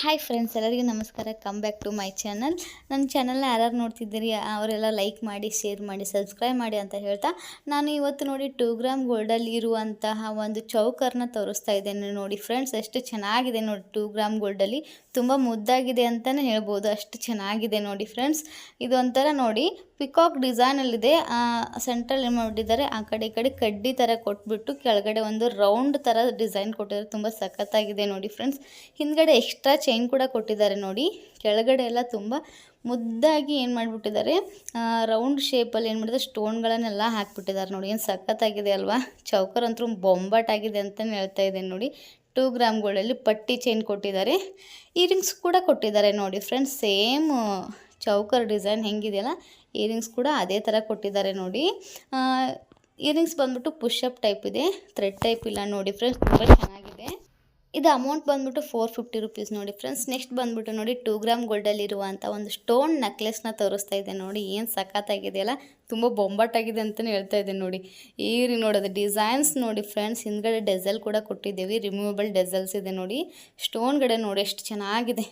Hi friends ಎಲ್ಲರಿಗೂ ನಮಸ್ಕಾರ. Come back to my channel ನನ್ನ ಚಾನಲ್ನ ಯಾರು ನೋಡ್ತಿದ್ದೀರಿ, ಅವರೆಲ್ಲ ಲೈಕ್ ಮಾಡಿ ಶೇರ್ ಮಾಡಿ ಸಬ್ಸ್ಕ್ರೈಬ್ ಮಾಡಿ ಅಂತ ಹೇಳ್ತಾ, ನಾನು ಇವತ್ತು ನೋಡಿ ಟೂ ಗ್ರಾಮ್ ಗೋಲ್ಡಲ್ಲಿ ಇರುವಂತಹ ಒಂದು ಚೌಕರ್ನ ತೋರಿಸ್ತಾ ಇದ್ದೇನೆ ನೋಡಿ ಫ್ರೆಂಡ್ಸ್ ಎಷ್ಟು ಚೆನ್ನಾಗಿದೆ ನೋಡಿ ಟೂ ಗ್ರಾಮ್ ಗೋಲ್ಡಲ್ಲಿ ತುಂಬ ಮುದ್ದಾಗಿದೆ ಅಂತಲೇ ಹೇಳ್ಬೋದು. ಅಷ್ಟು ಚೆನ್ನಾಗಿದೆ ನೋಡಿ ಫ್ರೆಂಡ್ಸ್ ಇದು ಒಂಥರ ನೋಡಿ ಪಿಕಾಕ್ ಡಿಸೈನಲ್ಲಿದೆ ಸೆಂಟ್ರಲ್ ಏನು ಮಾಡಿದ್ದಾರೆ, ಆ ಕಡೆ ಈ ಕಡೆ ಕಡ್ಡಿ ಥರ ಕೊಟ್ಬಿಟ್ಟು ಕೆಳಗಡೆ ಒಂದು ರೌಂಡ್ ಥರ ಡಿಸೈನ್ ಕೊಟ್ಟಿದ್ದಾರೆ. ತುಂಬ ಸಖತ್ತಾಗಿದೆ ನೋಡಿ ಫ್ರೆಂಡ್ಸ್ ಹಿಂದ್ಗಡೆ ಎಕ್ಸ್ಟ್ರಾ ಚೈನ್ ಕೂಡ ಕೊಟ್ಟಿದ್ದಾರೆ ನೋಡಿ. ಕೆಳಗಡೆ ಎಲ್ಲ ತುಂಬ ಮುದ್ದಾಗಿ ಏನು ಮಾಡಿಬಿಟ್ಟಿದ್ದಾರೆ ರೌಂಡ್ ಶೇಪಲ್ಲಿ ಏನು ಮಾಡಿದ್ರೆ ಸ್ಟೋನ್ಗಳನ್ನೆಲ್ಲ ಹಾಕ್ಬಿಟ್ಟಿದ್ದಾರೆ ನೋಡಿ. ಏನು ಸಖತ್ತಾಗಿದೆ ಅಲ್ವಾ? ಚೌಕರ್ ಅಂತೂ ಬೊಂಬಾಟಾಗಿದೆ ಅಂತಲೇ ಹೇಳ್ತಾ ಇದ್ದೇನೆ ನೋಡಿ. ಟೂ ಗ್ರಾಮ್ಗಳಲ್ಲಿ ಪಟ್ಟಿ ಚೈನ್ ಕೊಟ್ಟಿದ್ದಾರೆ. ಇಯರಿಂಗ್ಸ್ ಕೂಡ ಕೊಟ್ಟಿದ್ದಾರೆ ನೋಡಿ ಫ್ರೆಂಡ್ಸ್ ಸೇಮ್ ಚೌಕರ್ ಡಿಸೈನ್ ಹೆಂಗಿದೆಯಲ್ಲ ಇಯರಿಂಗ್ಸ್ ಕೂಡ ಅದೇ ಥರ ಕೊಟ್ಟಿದ್ದಾರೆ ನೋಡಿ. ಇಯರಿಂಗ್ಸ್ ಬಂದ್ಬಿಟ್ಟು ಪುಷಪ್ ಟೈಪ್ ಇದೆ. ಥ್ರೆಡ್ ಟೈಪ್ ಇಲ್ಲ ನೋಡಿ ಫ್ರೆಂಡ್ಸ್ ತುಂಬ ಚೆನ್ನಾಗಿದೆ. ಇದು ಅಮೌಂಟ್ ಬಂದ್ಬಿಟ್ಟು ಫೋರ್ ಫಿಫ್ಟಿ ರುಪೀಸ್ ನೋಡಿ ಫ್ರೆಂಡ್ಸ್ ನೆಕ್ಸ್ಟ್ ಬಂದ್ಬಿಟ್ಟು ನೋಡಿ ಟೂ ಗ್ರಾಮ್ ಗೋಲ್ಡಲ್ಲಿ ಇರುವಂಥ ಒಂದು ಸ್ಟೋನ್ ನೆಕ್ಲೆಸ್ನ ತೋರಿಸ್ತಾ ಇದೆ ನೋಡಿ. ಏನು ಸಖತ್ತಾಗಿದೆಯಲ್ಲ ತುಂಬ ಬೊಂಬಾಟಾಗಿದೆ ಅಂತಲೇ ಹೇಳ್ತಾ ಇದ್ದೀನಿ ನೋಡಿ. ಈ ನೋಡೋದು ಡಿಸೈನ್ಸ್ ನೋಡಿ ಫ್ರೆಂಡ್ಸ್ ಹಿಂದ್ಗಡೆ ಡೆಸಲ್ ಕೂಡ ಕೊಟ್ಟಿದ್ದೀವಿ. ರಿಮೂವಬಲ್ ಡೆಸಲ್ಸ್ ಇದೆ ನೋಡಿ. ಸ್ಟೋನ್ಗಡೆ ನೋಡಿ ಎಷ್ಟು ಚೆನ್ನಾಗಿದೆ.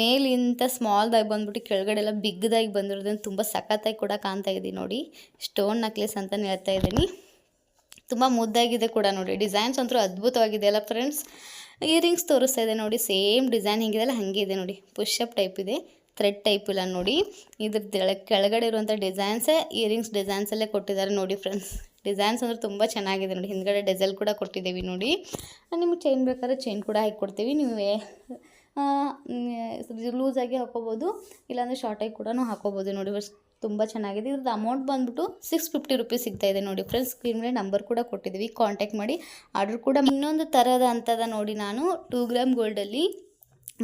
ಮೇಲಿಂತ ಸ್ಮಾಲ್ದಾಗಿ ಬಂದ್ಬಿಟ್ಟು ಕೆಳಗಡೆ ಎಲ್ಲ ಬಿಗ್ದಾಗಿ ಬಂದಿರೋದನ್ನು ತುಂಬ ಸಖತ್ತಾಗಿ ಕೂಡ ಕಾಣ್ತಾ ಇದೆ ನೋಡಿ. ಸ್ಟೋನ್ ನೆಕ್ಲೆಸ್ ಅಂತಲೇ ಹೇಳ್ತಾ ಇದ್ದೀನಿ. ತುಂಬ ಮುದ್ದಾಗಿದೆ ಕೂಡ ನೋಡಿ. ಡಿಸೈನ್ಸ್ ಅಂತೂ ಅದ್ಭುತವಾಗಿದೆ ಅಲ್ಲ ಫ್ರೆಂಡ್ಸ್ ಇಯರಿಂಗ್ಸ್ ತೋರಿಸ್ತಾ ಇದೆ ನೋಡಿ, ಸೇಮ್ ಡಿಸೈನ್ ಹಿಂಗಿದೆಲ್ಲ ಹಾಗೆ ಇದೆ ನೋಡಿ. ಪುಷಪ್ ಟೈಪ್ ಇದೆ ಥ್ರೆಡ್ ಟೈಪ್ ಇಲ್ಲ ನೋಡಿ. ಇದ್ರ ಕೆಳಗಡೆ ಇರುವಂಥ ಡಿಸೈನ್ಸೇ ಇಯರಿಂಗ್ಸ್ ಡಿಸೈನ್ಸಲ್ಲೇ ಕೊಟ್ಟಿದ್ದಾರೆ ನೋಡಿ ಫ್ರೆಂಡ್ಸ್ ಡಿಸೈನ್ಸ್ ಅಂದರೆ ತುಂಬ ಚೆನ್ನಾಗಿದೆ ನೋಡಿ. ಹಿಂದ್ಗಡೆ ಡೆಸಲ್ ಕೂಡ ಕೊಟ್ಟಿದ್ದೀವಿ ನೋಡಿ. ನಿಮ್ಗೆ ಚೈನ್ ಬೇಕಾದ್ರೆ ಚೈನ್ ಕೂಡ ಹಾಕಿ ಕೊಡ್ತೀವಿ ನೀವು ಲೂಸಾಗಿ ಹಾಕೋಬೋದು ಇಲ್ಲಾಂದರೆ ಶಾರ್ಟಾಗಿ ಕೂಡ ಹಾಕೋಬೋದು ನೋಡಿ ತುಂಬ ಚೆನ್ನಾಗಿದೆ. ಇದ್ರದ್ದು ಅಮೌಂಟ್ ಬಂದ್ಬಿಟ್ಟು ಸಿಕ್ಸ್ ಫಿಫ್ಟಿ ರುಪೀಸ್ ಇದೆ ನೋಡಿ ಫ್ರೆಂಡ್ಸ್ ಸ್ಕ್ರೀನ್ ಮೇಲೆ ನಂಬರ್ ಕೂಡ ಕೊಟ್ಟಿದ್ದೀವಿ. ಕಾಂಟ್ಯಾಕ್ಟ್ ಮಾಡಿ. ಆರ್ಡರ್ ಕೂಡ ಇನ್ನೊಂದು ಥರದ ಅಂತದ ನೋಡಿ ನಾನು. ಟೂ ಗ್ರಾಮ್ ಗೋಲ್ಡಲ್ಲಿ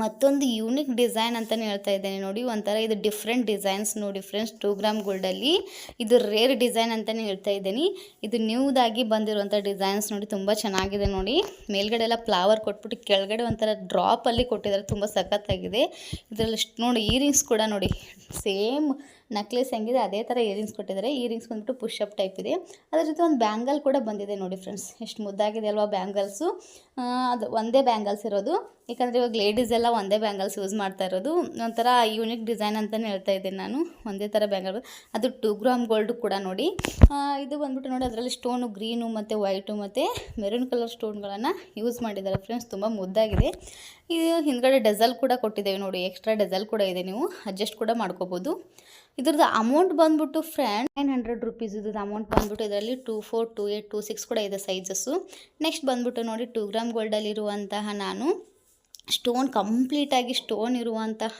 ಮತ್ತೊಂದು ಯೂನಿಕ್ ಡಿಸೈನ್ ಅಂತಲೇ ಹೇಳ್ತಾ ಇದ್ದೇನೆ ನೋಡಿ. ಒಂಥರ ಇದು ಡಿಫ್ರೆಂಟ್ ಡಿಸೈನ್ಸ್ ನೋಡಿ ಫ್ರೆಂಡ್ಸ್ ಟೂ ಗ್ರಾಮ್ ಗೋಲ್ಡಲ್ಲಿ ಇದು ರೇರ್ ಡಿಸೈನ್ ಅಂತಲೇ ಹೇಳ್ತಾ ಇದ್ದೀನಿ. ಇದು ನ್ಯೂದಾಗಿ ಬಂದಿರುವಂಥ ಡಿಸೈನ್ಸ್ ನೋಡಿ ತುಂಬ ಚೆನ್ನಾಗಿದೆ ನೋಡಿ. ಮೇಲ್ಗಡೆ ಎಲ್ಲ ಫ್ಲವರ್ ಕೊಟ್ಬಿಟ್ಟು ಕೆಳಗಡೆ ಒಂಥರ ಡ್ರಾಪಲ್ಲಿ ಕೊಟ್ಟಿದ್ದಾರೆ. ತುಂಬ ಸಖತ್ತಾಗಿದೆ. ಇದರಲ್ಲಿ ನೋಡಿ ಇಯರಿಂಗ್ಸ್ ಕೂಡ ನೋಡಿ. ಸೇಮ್ ನೆಕ್ಲೆಸ್ ಹೆಂಗಿದೆ ಅದೇ ಥರ ಇಯರಿಂಗ್ಸ್ ಕೊಟ್ಟಿದ್ದಾರೆ. ಇಯರಿಂಗ್ಸ್ ಬಂದ್ಬಿಟ್ಟು ಪುಷಪ್ ಟೈಪ್ ಇದೆ. ಅದ್ರ ಜೊತೆ ಒಂದು ಬ್ಯಾಂಗಲ್ ಕೂಡ ಬಂದಿದೆ ನೋಡಿ ಫ್ರೆಂಡ್ಸ್ ಎಷ್ಟು ಮುದ್ದಾಗಿದೆ ಅಲ್ವಾ ಬ್ಯಾಂಗಲ್ಸು ಅದು ಒಂದೇ ಬ್ಯಾಂಗಲ್ಸ್ ಇರೋದು. ಯಾಕಂದರೆ ಇವಾಗ ಲೇಡೀಸ್ ಎಲ್ಲ ಒಂದೇ ಬ್ಯಾಂಗಲ್ಸ್ ಯೂಸ್ ಮಾಡ್ತಾ ಇರೋದು. ಒಂಥರ ಯೂನಿಕ್ ಡಿಸೈನ್ ಅಂತಲೇ ಹೇಳ್ತಾ ಇದ್ದೀನಿ ನಾನು. ಒಂದೇ ಥರ ಬ್ಯಾಂಗಲ್ ಅದು ಟೂ ಗ್ರಾಮ್ ಗೋಲ್ಡ್ ಕೂಡ ನೋಡಿ. ಇದು ಬಂದ್ಬಿಟ್ಟು ನೋಡಿ ಅದರಲ್ಲಿ ಸ್ಟೋನು ಗ್ರೀನು ಮತ್ತು ವೈಟು ಮತ್ತು ಮೆರೂನ್ ಕಲರ್ ಸ್ಟೋನ್ಗಳನ್ನು ಯೂಸ್ ಮಾಡಿದ್ದಾರೆ ಫ್ರೆಂಡ್ಸ್ ತುಂಬ ಮುದ್ದಾಗಿದೆ. ಇದು ಹಿಂದ್ಗಡೆ ಡೆಸಲ್ ಕೂಡ ಕೊಟ್ಟಿದ್ದೇವೆ ನೋಡಿ. ಎಕ್ಸ್ಟ್ರಾ ಡೆಸಲ್ ಕೂಡ ಇದೆ ನೀವು. ಅಡ್ಜಸ್ಟ್ ಕೂಡ ಮಾಡ್ಕೋಬೋದು. ಇದ್ರದ್ದು ಅಮೌಂಟ್ ಬಂದ್ಬಿಟ್ಟು ಫ್ರೆಂಡ್ ನೈನ್ ಹಂಡ್ರೆಡ್ ರುಪೀಸ್ ಇದ್ರದ್ದು ಅಮೌಂಟ್ ಬಂದ್ಬಿಟ್ಟು ಇದರಲ್ಲಿ two four two eight two six ಕೂಡ ಇದೆ ಸೈಜಸ್ಸು ನೆಕ್ಸ್ಟ್ ಬಂದ್ಬಿಟ್ಟು ನೋಡಿ ಟೂ ಗ್ರಾಮ್ ಗೋಲ್ಡಲ್ಲಿರುವಂತಹ ನಾನು ಸ್ಟೋನ್ ಕಂಪ್ಲೀಟಾಗಿ ಸ್ಟೋನ್ ಇರುವಂತಹ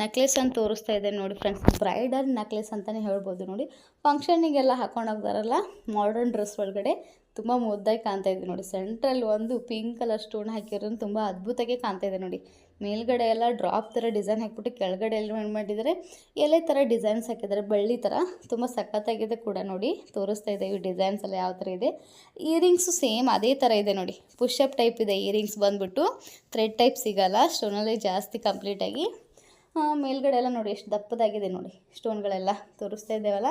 ನೆಕ್ಲೆಸ್ ಅಂತ ತೋರಿಸ್ತಾ ಇದ್ದೇನೆ ನೋಡಿ ಫ್ರೆಂಡ್ಸ್ ಬ್ರೈಡಲ್ ನೆಕ್ಲೆಸ್ ಅಂತಲೇ ಹೇಳ್ಬೋದು ನೋಡಿ. ಫಂಕ್ಷನಿಗೆಲ್ಲ ಹಾಕೊಂಡು ಹೋಗ್ತಾರಲ್ಲ ಮಾಡರ್ನ್ ಡ್ರೆಸ್ ಒಳಗಡೆ ತುಂಬ ಮುದ್ದಾಗಿ ಕಾಣ್ತಾ ಇದೆ ನೋಡಿ. ಸೆಂಟ್ರಲ್ಲಿ ಒಂದು ಪಿಂಕ್ ಕಲರ್ ಸ್ಟೋನ್ ಹಾಕಿರೋದು ತುಂಬ ಅದ್ಭುತವಾಗಿ ಕಾಣ್ತಾ ಇದೆ ನೋಡಿ. ಮೇಲ್ಗಡೆ ಎಲ್ಲ ಡ್ರಾಪ್ ಥರ ಡಿಸೈನ್ ಹಾಕ್ಬಿಟ್ಟು ಕೆಳಗಡೆ ಎಲ್ಲ ಏನು ಮಾಡಿದ್ದಾರೆ ಎಲೆ ಥರ ಡಿಸೈನ್ಸ್ ಹಾಕಿದ್ದಾರೆ ಬಳ್ಳಿ ಥರ ತುಂಬ ಸಖತ್ತಾಗಿದೆ ಕೂಡ ನೋಡಿ, ತೋರಿಸ್ತಾ ಇದೆ ಈ ಡಿಸೈನ್ಸ್ ಎಲ್ಲ ಯಾವ ಥರ ಇದೆ. ಇಯರಿಂಗ್ಸು ಸೇಮ್ ಅದೇ ಥರ ಇದೆ ನೋಡಿ. ಪುಷಪ್ ಟೈಪ್ ಇದೆ ಇಯರಿಂಗ್ಸ್ ಬಂದುಬಿಟ್ಟು ಥ್ರೆಡ್ ಟೈಪ್ ಸಿಗಲ್ಲ ಸ್ಟೋನಲ್ಲಿ ಜಾಸ್ತಿ ಕಂಪ್ಲೀಟಾಗಿ ಮೇಲ್ಗಡೆ ಎಲ್ಲ ನೋಡಿ, ಎಷ್ಟು ದಪ್ಪದಾಗಿದೆ ನೋಡಿ ಸ್ಟೋನ್ಗಳೆಲ್ಲ ತೋರಿಸ್ತಾ ಇದ್ದೇವಲ್ಲ.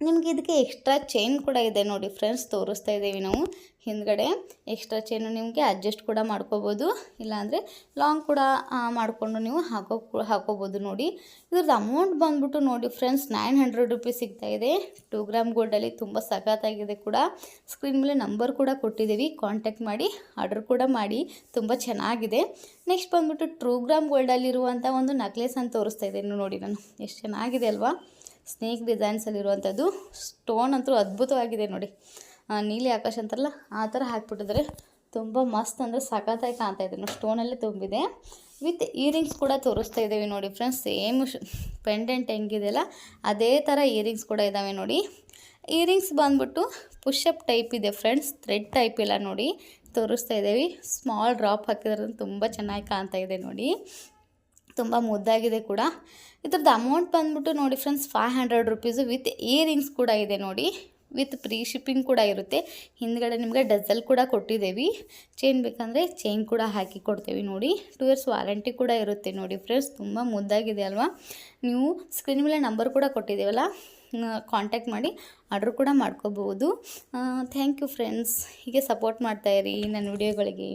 ನಿಮಗೆ ಇದಕ್ಕೆ ಎಕ್ಸ್ಟ್ರಾ ಚೈನ್ ಕೂಡ ಇದೆ ನೋಡಿ ಫ್ರೆಂಡ್ಸ್ ತೋರಿಸ್ತಾ ಇದ್ದೀವಿ ನಾವು. ಹಿಂದ್ಗಡೆ ಎಕ್ಸ್ಟ್ರಾ ಚೈನು ನಿಮಗೆ ಅಡ್ಜಸ್ಟ್ ಕೂಡ ಮಾಡ್ಕೋಬೋದು. ಇಲ್ಲಾಂದರೆ ಲಾಂಗ್ ಕೂಡ ಮಾಡಿಕೊಂಡು ನೀವು ಹಾಕೋ, ಹಾಕೋಬೋದು ನೋಡಿ. ಇದ್ರದ್ದು ಅಮೌಂಟ್ ಬಂದ್ಬಿಟ್ಟು ನೋಡಿ ಫ್ರೆಂಡ್ಸ್ ನೈನ್ ಹಂಡ್ರೆಡ್ ರುಪೀಸ್ ಸಿಗ್ತಾ ಇದೆ. ಟೂ ಗ್ರಾಮ್ ಗೋಲ್ಡಲ್ಲಿ ತುಂಬ ಸಖತ್ತಾಗಿದೆ ಕೂಡ. ಸ್ಕ್ರೀನ್ ಮೇಲೆ ನಂಬರ್ ಕೂಡ ಕೊಟ್ಟಿದ್ದೀವಿ. ಕಾಂಟ್ಯಾಕ್ಟ್ ಮಾಡಿ ಆರ್ಡರ್ ಕೂಡ ಮಾಡಿ. ತುಂಬ ಚೆನ್ನಾಗಿದೆ. ನೆಕ್ಸ್ಟ್ ಬಂದ್ಬಿಟ್ಟು ಟೂ ಗ್ರಾಮ್ ಗೋಲ್ಡಲ್ಲಿರುವಂಥ ಒಂದು ನಕ್ಲೆಸ್ ಅಂತ ತೋರಿಸ್ತಾ ಇದ್ದೀನಿ ನೋಡಿ ನಾನು. ಎಷ್ಟು ಚೆನ್ನಾಗಿದೆ ಅಲ್ವಾ? ಸ್ನೇಕ್ ಡಿಸೈನ್ಸಲ್ಲಿರುವಂಥದ್ದು ಸ್ಟೋನ್ ಅಂತೂ ಅದ್ಭುತವಾಗಿದೆ ನೋಡಿ. ನೀಲಿ ಆಕಾಶ ಅಂತಾರಲ್ಲ, ಆ ಥರ ಹಾಕ್ಬಿಟ್ಟಿದ್ದಾರೆ. ತುಂಬ ಮಸ್ತ್ ಅಂದರೆ ಸಖತ್ತಾಗಿ ಕಾಣ್ತಾ ಇದೆ. ನೋಡಿ, ಸ್ಟೋನಲ್ಲೇ ತುಂಬಿದೆ. ವಿತ್ ಇಯರಿಂಗ್ಸ್ ಕೂಡ ತೋರಿಸ್ತಾ ಇದ್ದೀವಿ ನೋಡಿ ಫ್ರೆಂಡ್ಸ್. ಸೇಮ್ ಪೆಂಡೆಂಟ್ ಹೆಂಗಿದೆಯಲ್ಲ, ಅದೇ ಥರ ಇಯರಿಂಗ್ಸ್ ಕೂಡ ಇದ್ದಾವೆ ನೋಡಿ. ಇಯರಿಂಗ್ಸ್ ಬಂದ್ಬಿಟ್ಟು ಪುಷಪ್ ಟೈಪ್ ಇದೆ ಫ್ರೆಂಡ್ಸ್. ಥ್ರೆಡ್ ಟೈಪ್ ಇಲ್ಲ ನೋಡಿ ತೋರಿಸ್ತಾ ಇದ್ದೀವಿ. ಸ್ಮಾಲ್ ಡ್ರಾಪ್ ಹಾಕಿದ್ರೆ ತುಂಬ ಚೆನ್ನಾಗಿ ಕಾಣ್ತಾ ಇದೆ ನೋಡಿ. ತುಂಬ ಮುದ್ದಾಗಿದೆ ಕೂಡ. ಇದ್ರದ್ದು ಅಮೌಂಟ್ ಬಂದ್ಬಿಟ್ಟು ನೋಡಿ friends five hundred rupees with earrings ಕೂಡ ಇದೆ ನೋಡಿ. ವಿತ್ ಪ್ರೀ ಶಿಪ್ಪಿಂಗ್ ಕೂಡ ಇರುತ್ತೆ. ಹಿಂದ್ಗಡೆ ನಿಮಗೆ ಡಜಲ್ ಕೂಡ ಕೊಟ್ಟಿದ್ದೇವೆ ಚೈನ್ ಬೇಕಂದರೆ ಚೈನ್ ಕೂಡ ಹಾಕಿ ಕೊಡ್ತೇವೆ ನೋಡಿ. ಟೂ ಇಯರ್ಸ್ ವಾರಂಟಿ ಕೂಡ ಇರುತ್ತೆ ನೋಡಿ ಫ್ರೆಂಡ್ಸ್ ತುಂಬ ಮುದ್ದಾಗಿದೆ ಅಲ್ವಾ? ನೀವು ಸ್ಕ್ರೀನ್ ಮೇಲೆ ನಂಬರ್ ಕೂಡ ಕೊಟ್ಟಿದ್ದೀವಲ್ಲ ಕಾಂಟ್ಯಾಕ್ಟ್ ಮಾಡಿ ಆರ್ಡ್ರ್ ಕೂಡ ಮಾಡ್ಕೋಬೋದು ಥ್ಯಾಂಕ್ ಯು ಫ್ರೆಂಡ್ಸ್ ಹೀಗೆ ಸಪೋರ್ಟ್ ಮಾಡ್ತಾಯಿರಿ ನನ್ನ ವಿಡಿಯೋಗಳಿಗೆ